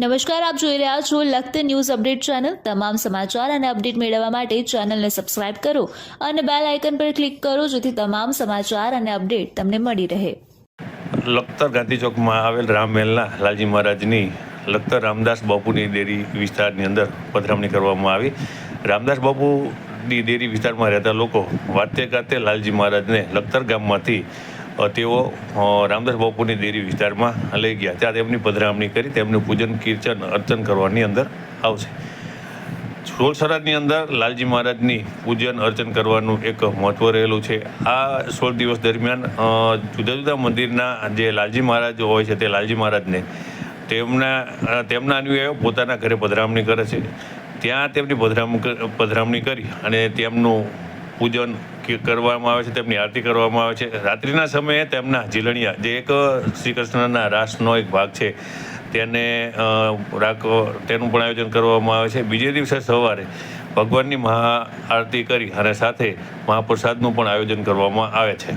નમસ્કાર, આપ જોઈ રહ્યા છો લખત ન્યૂઝ અપડેટ ચેનલ. તમામ સમાચાર અને અપડેટ મેળવવા માટે ચેનલને સબસ્ક્રાઇબ કરો અને બેલ આઇકન પર ક્લિક કરો જેથી તમામ સમાચાર અને અપડેટ તમને મળી રહે. લખતર ગાંધી ચોકમાં આવેલ રામ મહેલના લાલજી મહારાજની લખતર રામદાસ બાપુની ડેરી વિસ્તારની અંદર પધરામણી કરવામાં આવી. રામદાસ બાપુની ડેરી વિસ્તારમાં રહેતા લોકો વાતે ગાતે લાલજી મહારાજને લખતર ગામમાંથી તેઓ રામદાસ બાપુની દેરી વિસ્તારમાં લઈ ગયા. ત્યાં તેમની પધરામણી કરી, તેમનું પૂજન, કીર્તન, અર્ચન કરવાની અંદર આવશે. સોળ સરાજની અંદર લાલજી મહારાજની પૂજન, અર્ચન કરવાનું એક મહત્વ રહેલું છે. આ સોળ દિવસ દરમિયાન જુદા જુદા મંદિરના જે લાલજી મહારાજ હોય છે તે લાલજી મહારાજને તેમના તેમના અનુયાયીઓ પોતાના ઘરે પધરામણી કરે છે. ત્યાં તેમની પધરામ, પધરામણી કરી અને તેમનું પૂજન કરવામાં આવે છે, તેમની આરતી કરવામાં આવે છે. રાત્રિના સમયે તેમના જીલણિયા જે એક શ્રી કૃષ્ણના રાસનો એક ભાગ છે, તેને રાખો, તેનું પણ આયોજન કરવામાં આવે છે. બીજે દિવસે સવારે ભગવાનની મહા આરતી કરી અને સાથે મહાપ્રસાદનું પણ આયોજન કરવામાં આવે છે.